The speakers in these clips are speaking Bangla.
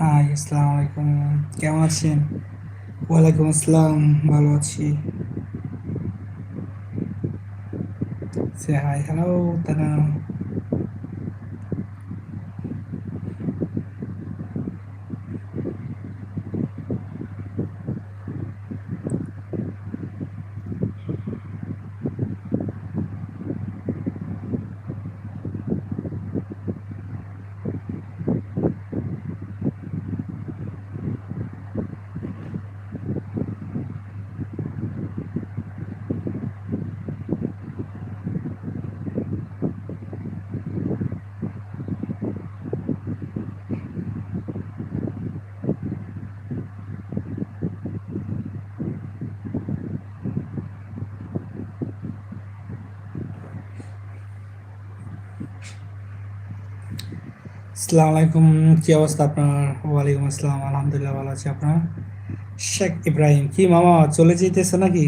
হাই আসসালামু আলাইকুম কেমন আছেন? ওয়ালাইকুম আসসালাম ভালো আছি। সে হাই হ্যালো তারা আসসালামু আলাইকুম। কি অবস্থা আপনার? ওয়ালাইকুম আসসালাম। আলহামদুলিল্লাহ ভালো আছি। আপনার? শেখ ইব্রাহিম, কি মামা, চলে যেতেছে নাকি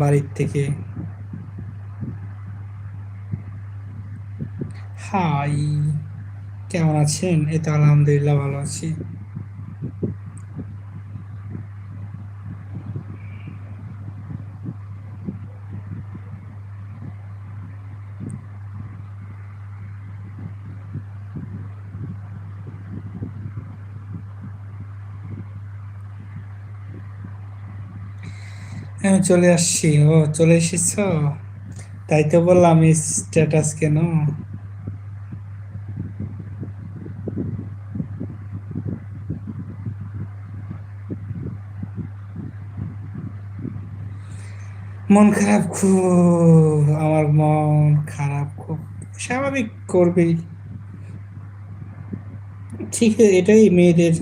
বাড়ির থেকে? হাই, কেমন আছেন? এই তো আলহামদুলিল্লাহ ভালো আছি। হ্যাঁ চলে আসছি। ও, চলে এসেছ? তাই তো বললাম স্ট্যাটাস কেন? মন খারাপ খুব, আমার মন খারাপ খুব। স্বাভাবিক করবেই। ঠিক, এটাই মেয়েদের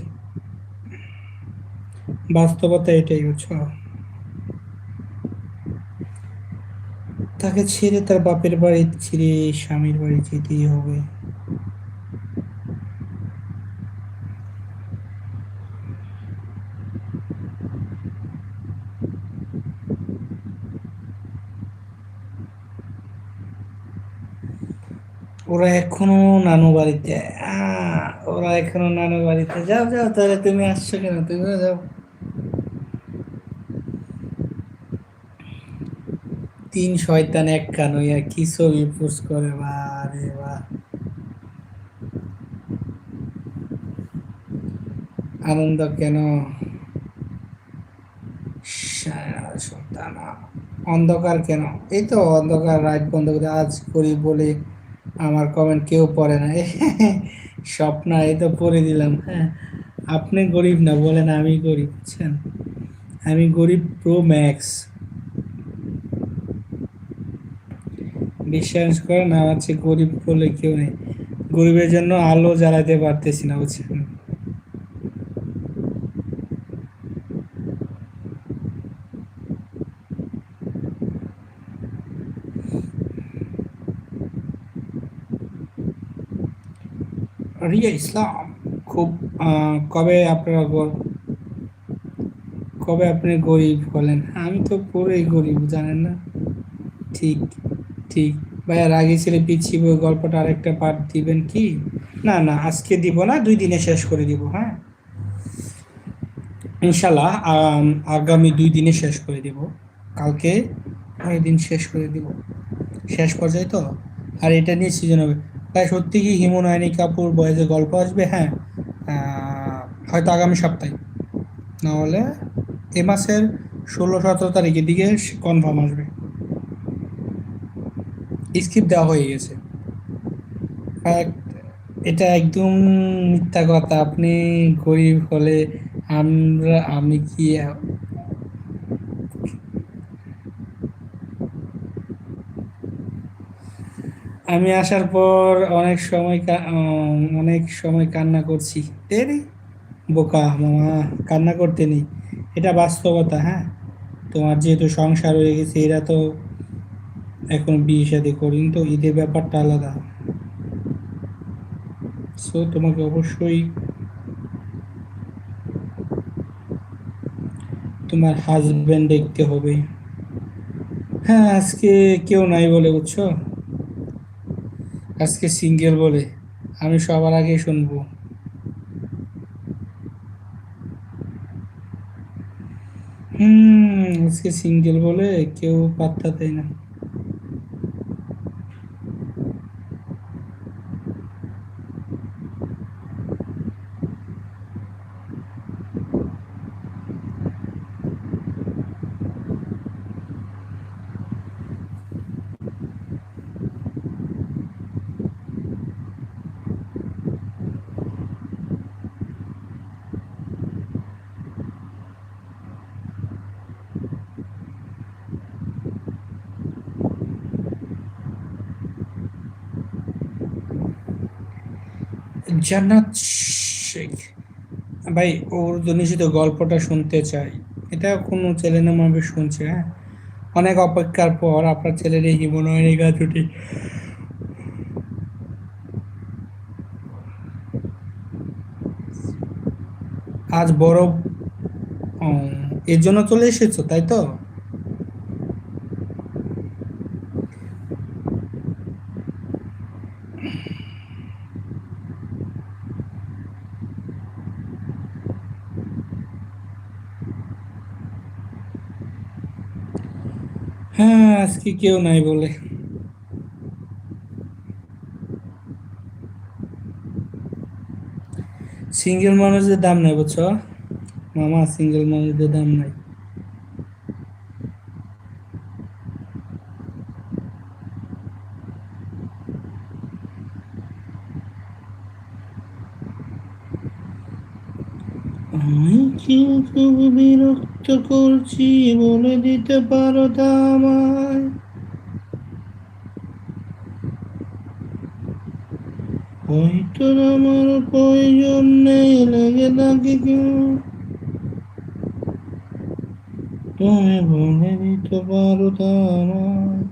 বাস্তবতা, এটাই বুঝছ? তাকে ছেড়ে তার বাপের বাড়ি ছেড়ে স্বামীর বাড়ি যেতেই হবে। ওরা এখনও নানু বাড়িতে ওরা এখনও নানু বাড়িতে। যাও যাও, তাহলে তুমি আসছো কেন? তুমিও যাও। তিন শয়তান, এক কান হইয়া কি ছবি পোস্ট করে? বারে বা আনন্দ কেন? অন্ধকার কেন? এই তো অন্ধকার, রাত বন্ধ করে আজ করি বলে আমার কমেন্ট কেউ পড়ে না। স্বপ্ন, এই তো পড়ে দিলাম। হ্যাঁ আপনি গরিব না, বলেন আমি গরিব, বুঝছেন? আমি গরিব প্রো ম্যাক্স বিশ্বাস করেন আমার চেয়ে গরিব বলে কেউ নেই। গরিবের জন্য আলো জ্বালাতে পারতেছি না, বুঝছেন? রিয়া ইসলাম, খুব কবে আপনারা কবে আপনি গরিব হলেন আমি তো পুরোই গরিব, জানেন না? ঠিক। ঠিক। ভাইয়া, রাগি ছেলে পিছিয়ে বই গল্পটা আরেকটা পার্ট দিবেন কি? না না, আজকে দিব না, দুই দিনে শেষ করে দিব হ্যাঁ? ইনশাল্লাহ আগামী দুই দিনে শেষ করে দিব। কালকে ওই দিন শেষ করে দিব। শেষ পর্যায়ে তো? আর এটা নিয়ে সিজন হবে। তাই সত্যি কি হিমনয়নী কাপুর বয়েজের গল্প আসবে? হ্যাঁ। হয়তো আগামী সপ্তাহে। নাহলে এ মাসের ষোলো সতেরো তারিখের দিকে কনফার্ম আসবে। স্ক্রিপ্ট দেওয়া হয়ে গেছে। এটা একদম মিথ্যা কথা। আপনি গরিব হলে আমরা, আমি কি আমি আসার পর অনেক সময় অনেক সময় কান্না করছি। রে বোকা, মামা, কান্না করতে নেই। এটা বাস্তবতা হ্যাঁ? তোমার যেহেতু সংসার হয়ে গেছে, এরা তো এখন বিয়ে শাদি করি তো ঈদের ব্যাপারটা আলাদা। সো তোমাকে অবশ্যই তোমার হাজব্যান্ড দেখতে হবে। হ্যাঁ আজকে কেউ নাই বলে, বুঝছ? আজকে সিঙ্গেল বলে। আমি সবার আগে শুনব। হুম, আজকে সিঙ্গেল বলে কেউ পাত্তা দেয় না। জান্নাত শেখ। ভাই, ওর জন্য গল্পটা শুনতে চাই। এটা কোনো চ্যানেলের মাধ্যমে শুনছে হ্যাঁ? অনেক অপেক্ষার পর আপনার ছেলের এই জীবনের গাছটি। আজ বড় এর জন্য চলে এসেছ, তাই তো হ্যাঁ আজকে কেউ নাই বলে। সিঙ্গেল মানুষদের দাম নাই বুঝছ? মামা সিঙ্গেল মানুষদের দাম নাই আমি কিন্তু বিরক্ত করছি, বলে দিতে পারো আমায়। হয়তো আমার প্রয়োজন নেই, লেগে থাকে কেউ। তুমি বলে দিতে পারো আমায়।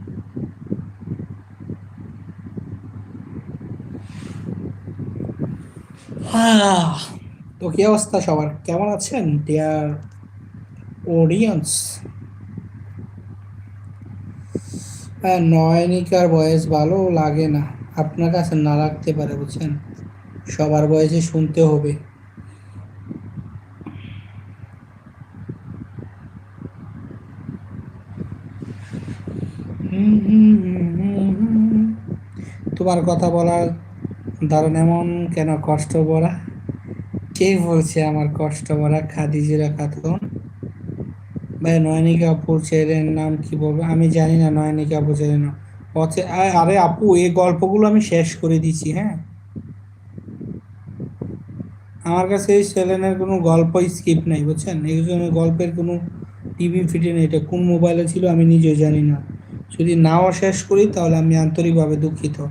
তো কি অবস্থা সবার? কেমন আছেন? ডিয়ার অডিয়েন্স নয়নিকার বয়স ভালো লাগে না। আপনার কাছে না লাগতে পারে, বুঝছেন? সবার বয়সে শুনতে হবে। তোমার কথা বলার ধরেন এমন কেন? কষ্ট বলা? কে বলছে আমার কষ্ট বলা খাদিজুরা খাতুন। ভাই, নয়নিকা আপুর ছেলের নাম কি বলব? আমি জানি না নয়নিকা আপু ছেলের নাম। আরে আপু এই গল্পগুলো আমি শেষ করে দিছি হ্যাঁ? আমার কাছে এই সেলেনের কোনো গল্প স্কিপ নাই, বুঝছেন? এই জন্য গল্পের কোনো টিভি ফিটে নেই। এটা কোন মোবাইলে ছিল আমি নিজেও জানি না। যদি নাও শেষ করি, তাহলে আমি আন্তরিকভাবে দুঃখিত।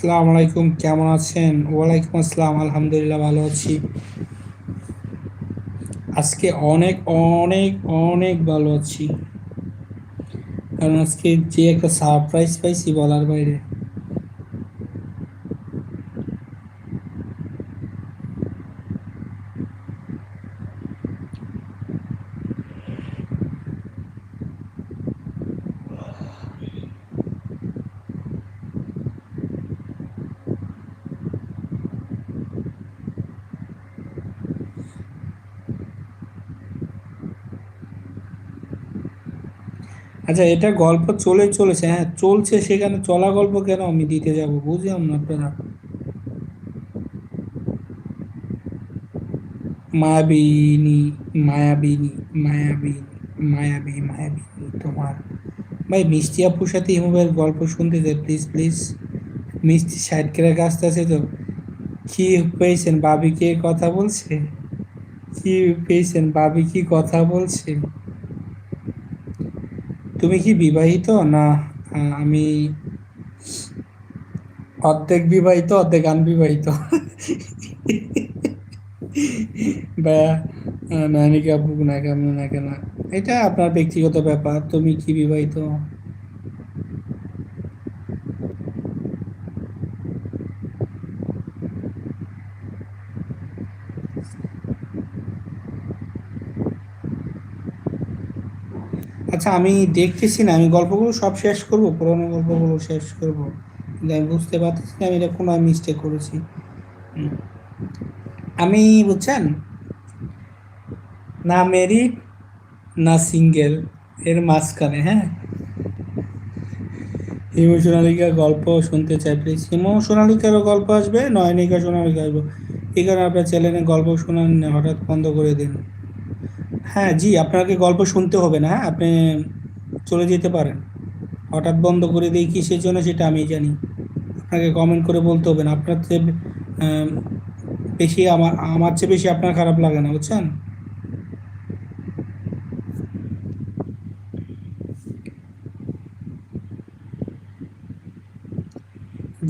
আসসালামু আলাইকুম, কেমন আছেন? ওয়ালাইকুম আসসালাম, আলহামদুলিল্লাহ ভালো আছি। আজকে অনেক অনেক অনেক ভালো আছি। কারণ আজকে যে একটা সারপ্রাইজ পাইছি বলার বাইরে। আচ্ছা এটা গল্প চলে চলেছে হ্যাঁ চলছে সেখানে, চলা গল্প কেন আমি দিতে যাব? বুঝলাম না আপনারা। মায়াবিনী মায়াবিনী মায়াবিনী, মায়াবী, মায়াবিনী তোমার। ভাই, মিষ্টি আপুর সাথে ইমুবের গল্প শুনতে চাই প্লিজ প্লিজ মিষ্টি সাইড করে কাজটা আছে তো। কি পেয়েছেন? বাবি কে কথা বলছে? কি পেয়েছেন? বাবি কি কথা বলছে? তুমি কি বিবাহিত? না, আমি অর্ধেক বিবাহিত, অর্ধেক আনবিবাহিত বা নানিকা বুক না কেমন না। কেন এটা আপনার ব্যক্তিগত ব্যাপার। তুমি কি বিবাহিত? আচ্ছা আমি দেখতেছি না, আমি গল্পগুলো সব শেষ করব, পুরোনো গল্পগুলো শেষ করব। কিন্তু আমি বুঝতে পারতেছি না, আমি এটা কোনো মিস্টেক করেছি। আমি বুঝছেন? না মেরিড না সিঙ্গেল এর মাঝখানে হ্যাঁ? হিমু সোনালিকার গল্প শুনতে চাই প্লিজ হিমু সোনালিকারও গল্প আসবে, নয়নিকা সোনালিকা আসবে। এই কারণে আপনার চ্যানেলে গল্প শোনান, হঠাৎ বন্ধ করে দিন। হ্যাঁ জি, আপনাকে গল্প শুনতে হবে না, আপনি চলে যেতে পারেন। হঠাৎ বন্ধ করে দিই কিসের জন্য সেটা আমি জানি। আপনাকে কমেন্ট করে বলতে হবে না, আপনার চেয়ে বেশি আমার আমার চেয়ে বেশি আপনার খারাপ লাগে না, বুঝছেন?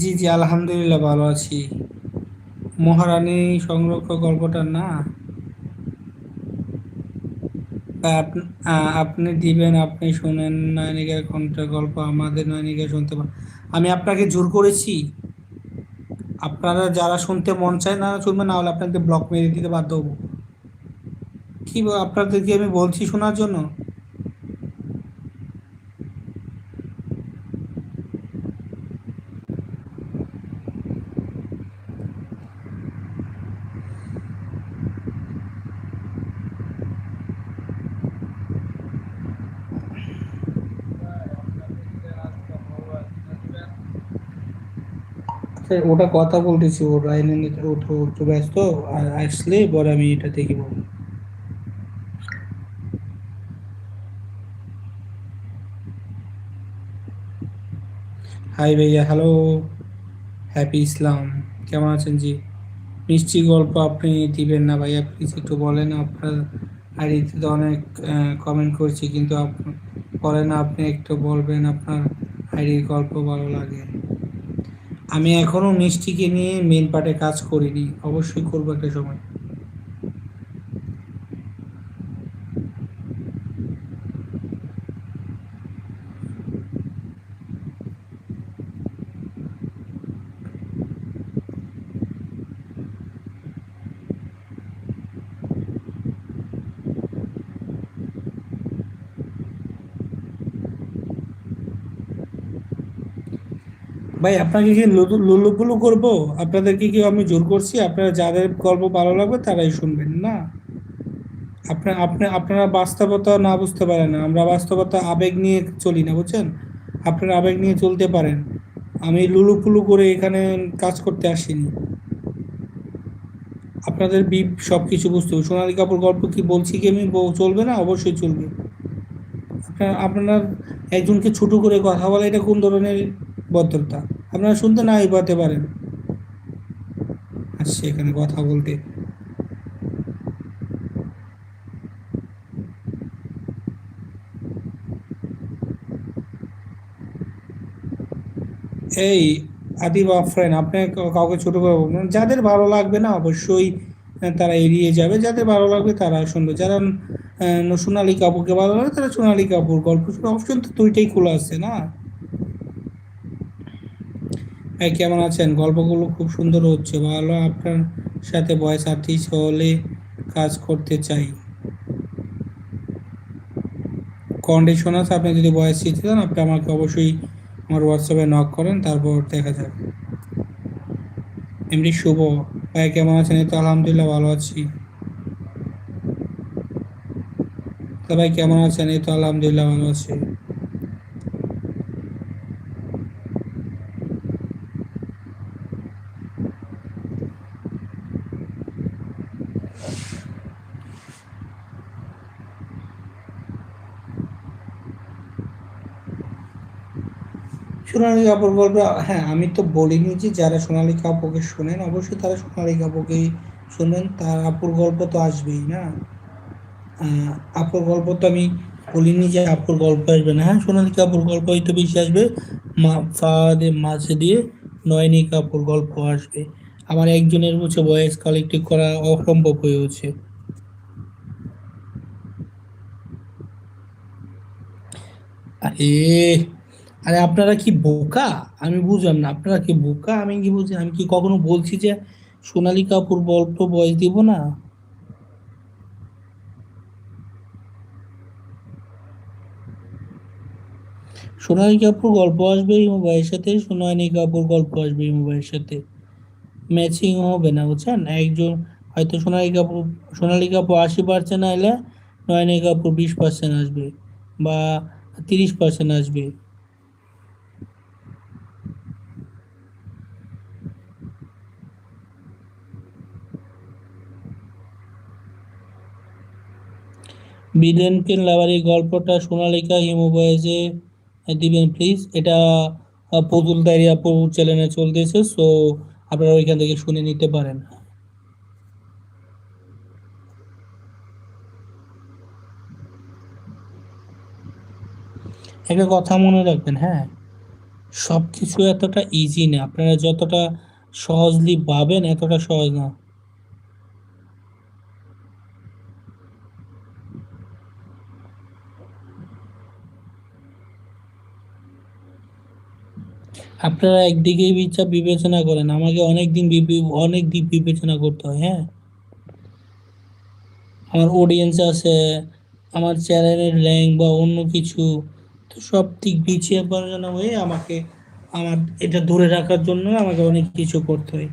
জি জি, আলহামদুলিল্লাহ ভালো আছি। মহারানী সংরক্ষক গল্পটা না? আপনি দিবেন, আপনি শোনেন, নয়নিকার কোনটা গল্প, আমাদের নয়নিকা শুনতে আমি আপনাকে জোর করেছি। আপনারা যারা শুনতে মন চায় না শুনবেন, না হলে আপনাদের ব্লক মেরে দিতে বাধ্য হব। কি আপনাদেরকে আমি বলছি শোনার জন্য আচ্ছা, ওটা কথা বলতেছি ও লাইনে ও তো একটু ব্যস্ত, আর আসলে পরে আমি এটা দেখে বলব। হাই ভাইয়া হ্যালো হ্যাপি ইসলাম, কেমন আছেন জি? মিষ্টি গল্প আপনি দিবেন না ভাইয়া প্লিজ একটু বলেন, আপনার আইডিতে তো অনেক কমেন্ট করছি, কিন্তু বলেন আপনি একটু বলবেন, আপনার আইডির গল্প ভালো লাগে। আমি এখনও মিষ্টিকে নিয়ে মেন পার্টে কাজ করিনি অবশ্যই করব একটা সময়। ভাই, আপনাকে কি লুলু- লুলুপুলু করব? আপনাদেরকে কি আমি জোর করছি? আপনারা যাদের গল্প ভালো লাগবে তারাই শুনবেন, না? আপনার আপনি, আপনারা বাস্তবতা না বুঝতে পারেন না। আমরা বাস্তবতা আবেগ নিয়ে চলি না, বুঝছেন? আপনারা আবেগ নিয়ে চলতে পারেন। আমি লুলুপুলু করে এখানে কাজ করতে আসিনি। আপনাদের বিপ সব কিছু বুঝতে হবে। সোনালী কাপুর গল্প কি বলছি কি আমি? চলবে না? অবশ্যই চলবে। আপনার আপনার একজনকে ছোটো করে কথা বলা, এটা কোন ধরনের ভদ্রতা আপনারা শুনতে নাই পাতে পারেন। আসছে এখানে কথা বলতে। এই আদিব আফরেন আপনি কা- কাউকে ছোট করে যাদের ভালো লাগবে না, অবশ্যই তারা এড়িয়ে যাবে। যাদের ভালো লাগবে, তারা শুনবে। যারা সোনালী কাপুরকে ভালো লাগে, তারা সোনালী কাপুর গল্প অপশন তো দুইটাই খোলা আছে, না? ভাই কেমন আছেন? গল্পগুলো খুব সুন্দর হচ্ছে। ভালো আপনার সাথে ভয়েস আর্টিস্ট হলে কাজ করতে চাই। কন্ডিশন আছে আপনি যদি ভয়েস শিখতে চান, আপনি আমাকে অবশ্যই আমার হোয়াটসঅ্যাপে নক করেন, তারপর দেখা যাবে। এমনি শুভ। ভাই, কেমন আছেন? এই তো আলহামদুলিল্লাহ, ভালো আছি। তা ভাই, কেমন আছেন? এই তো আলহামদুলিল্লাহ, ভালো আছি। সোনালী কাপুর গল্প হ্যাঁ আমি তো বলিনি যে যারা সোনালী কাপুরকে শোনেন, অবশ্যই তারা সোনালী কাপুরকেই শুনবেন তার আপুর গল্প তো আসবেই, না? আপুর গল্প তো আমি বলিনি যে আপুর গল্প আসবে না। হ্যাঁ সোনালী কাপুর গল্প হয়তো বেশি আসবে। মা, ফাদে মাঝে দিয়ে নয়নী কাপুর গল্প আসবে। আমার একজনের হচ্ছে ভয়েস কালেক্টিভ করা অসম্ভব হয়ে হচ্ছে আরে! আরে আপনারা কি বোকা? আমি বুঝলাম না, আপনারা কি বোকা? আমি কি বুঝি আমি কি কখনো বলছি যে সোনালী কাপুর গল্প বয়স দিব না? সোনালী কাপুর গল্প আসবে এই মোবাইলের সাথে, সোনালী কাপুর গল্প আসবে এই মোবাইলের সাথে। ম্যাচিং হবে না, বুঝছেন? একজন হয়তো সোনালী কাপুর সোনালী কাপুর আশি পার্সেন্ট আইলে, নয়নী কাপুর বিশ পার্সেন্ট আসবে বা তিরিশ পার্সেন্ট আসবে। বিদেনকে লাভার এই গল্পটা সোনালিকা হিমু বয়েজে দিবেন প্লিজ এটা পুতুল ডায়েরি আপু চ্যানেলে চলতেছে সো আপনারা ওইখান থেকে শুনে নিতে পারেন। একটা কথা মনে রাখবেন হ্যাঁ? সব কিছু এতটা ইজি না। আপনারা যতটা সহজলি পাবেন এতটা সহজ না। আপনারা একদিকেই বিচার বিবেচনা করেন, আমাকে অনেক দিন অনেক দিক বিবেচনা করতে হয় হ্যাঁ? আমার অডিয়েন্স আছে, আমার চ্যানেলের র্যাঙ্ক বা অন্য কিছু, তো সব দিক পিছিয়ে পড়ানো হয়ে আমাকে, আমার এটা ধরে রাখার জন্য আমাকে অনেক কিছু করতে হয়।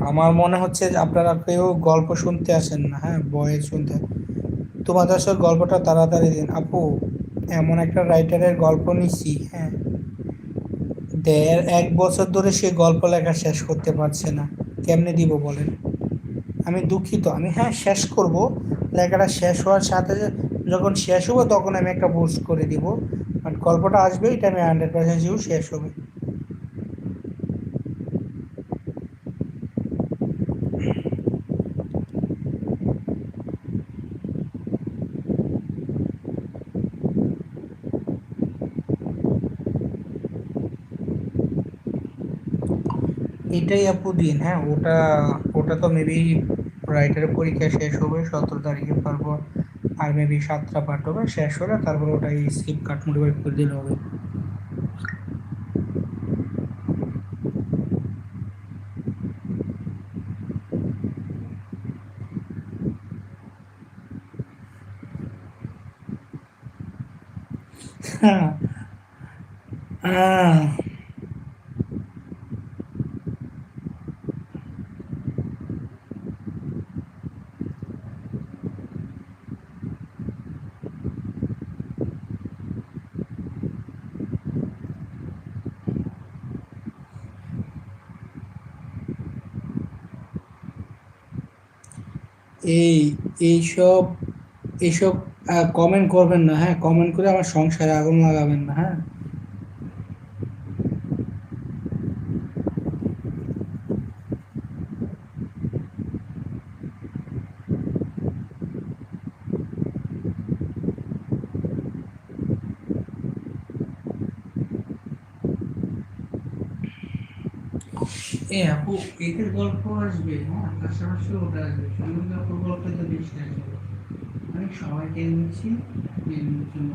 আমার মনে হচ্ছে আপনারা কেউ গল্প শুনতে আসেন না হ্যাঁ? বয়েস শুনতে তোমাদের সব গল্পটা তাড়াতাড়ি দিন। আপু, এমন একটা রাইটারের গল্প নিছি হ্যাঁ। দেড় এক বছর ধরে সে গল্প লেখা শেষ করতে পারছে না। কেমনে দিব বলেন? আমি দুঃখিত। আমি হ্যাঁ শেষ করব। লেখাটা শেষ হওয়ার সাথে যখন শেষ হবে তখন আমি একটা বুস্ট করে দিব। বাট গল্পটা আসবে, এটা আমি হান্ড্রেড পার্সেন্ট শেষ হবে। এটাই আপু দিন হ্যাঁ? ওটা ওটা তো মেবি রাইটারের পরীক্ষা শেষ হবে, সতেরো তারিখে তারপর আর মেবি সাতটা পাঠ হবে, শেষ হলে তারপর ওটাই স্কিপ কাট মোটিভেট করে দিলে হবে। হ্যাঁ আহ এই এইসব এইসব কমেন্ট করবেন না হ্যাঁ? কমেন্ট করে আমার সংসারে আগুন লাগাবেন না হ্যাঁ? এ আপু এদের গল্প আসবে হ্যাঁ পাশাপাশি ওটা আসবে। সুন্দর গল্প তো বেশি আসবে আমি সবাইকে নিচ্ছি জন্য।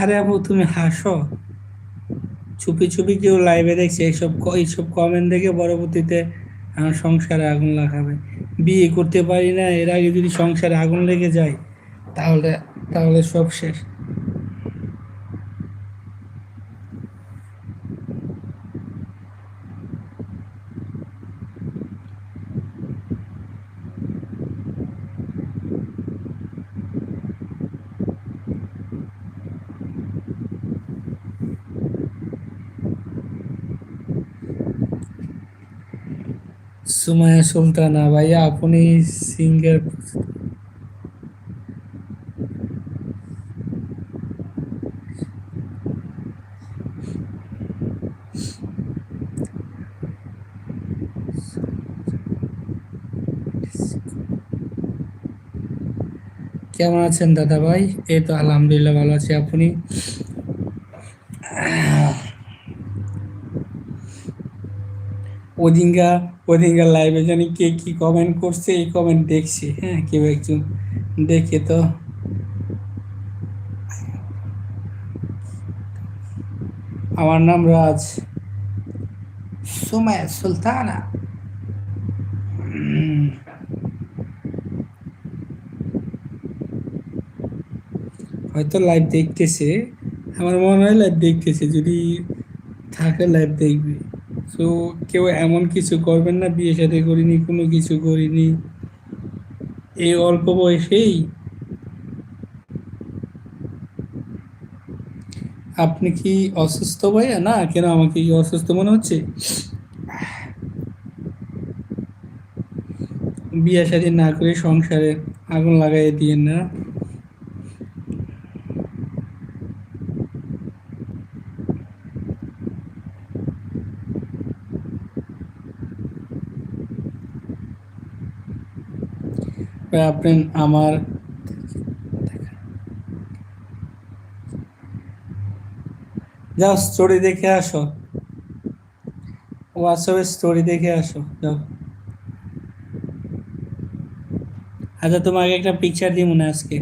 আরে আপু তুমি হাসো। চুপি চুপি কেউ লাইভে দেখছে এইসব এইসব কমেন্ট দেখে পরবর্তীতে আমার সংসারে আগুন লাগাবে। বিয়ে করতে পারি না, এর আগে যদি সংসারে আগুন লেগে যায়, তাহলে তাহলে সব শেষ। সুমায়া সুলতানা, ভাইয়া আপনি সিঙ্গার কেমন আছেন দাদা ভাই? এই তো আলহামদুলিল্লাহ ভালো আছি। আপনি? ওদিনকা ওদিনকার লাইভে জানি কে কি কমেন্ট করছে এই কমেন্ট দেখছি হ্যাঁ কেউ একজন দেখে তো। আমার নাম রাজ। সুমায়া সুলতানা। হয়তো লাইভ দেখতেছে আমার মনে হয় লাইভ দেখতেছে যদি থাকে লাইভ দেখবে। সো কেউ এমন কিছু করবেন না, বিয়ে সাথে করিনি, কোনো কিছু করিনি। এই অল্প বয়সেই আপনি কি অসুস্থ ভাইয়া? না, কেন আমাকে কি অসুস্থ মনে হচ্ছে? বিয়ে শাদী না করে সংসারে আগুন লাগাই দিয়ে না ভাই, আপনি আমার যাও স্টোরি দেখে আসো। হোয়াটসঅ্যাপে স্টোরি দেখে আসো, যাও। আচ্ছা তোমাকে একটা পিকচার দিই মনে আজকে।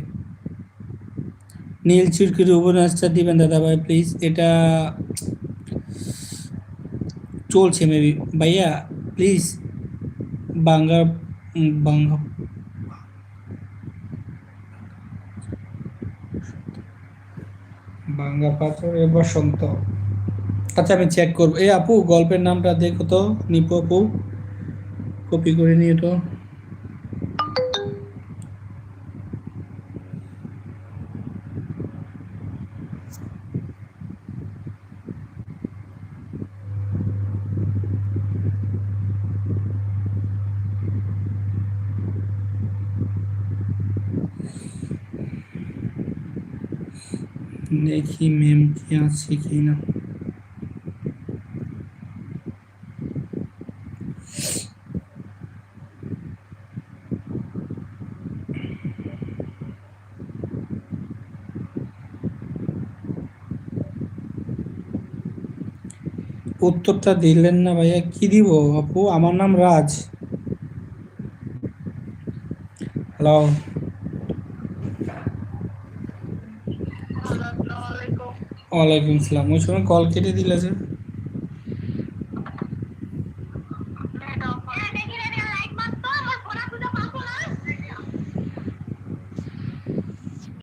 নীল চুরকির উপন্যাসটা দিবেন দাদা ভাই প্লিজ এটা চলছে মেবি ভাইয়া প্লিজ বাংলা বাংলা বসন্ত। আচ্ছা আমি চেক করব। এই আপু, গল্পের নামটা দেখো তো, নিপু আপু। কপি করে নিয়ে তো। দেখি মেম কি আছে কি না উত্তরটা দিলেন না ভাইয়া, কি দিব আপু? আমার নাম রাজ। হ্যালো ওয়ালাইকুম আসসালাম ওই সময় কল কেটে দিলে যে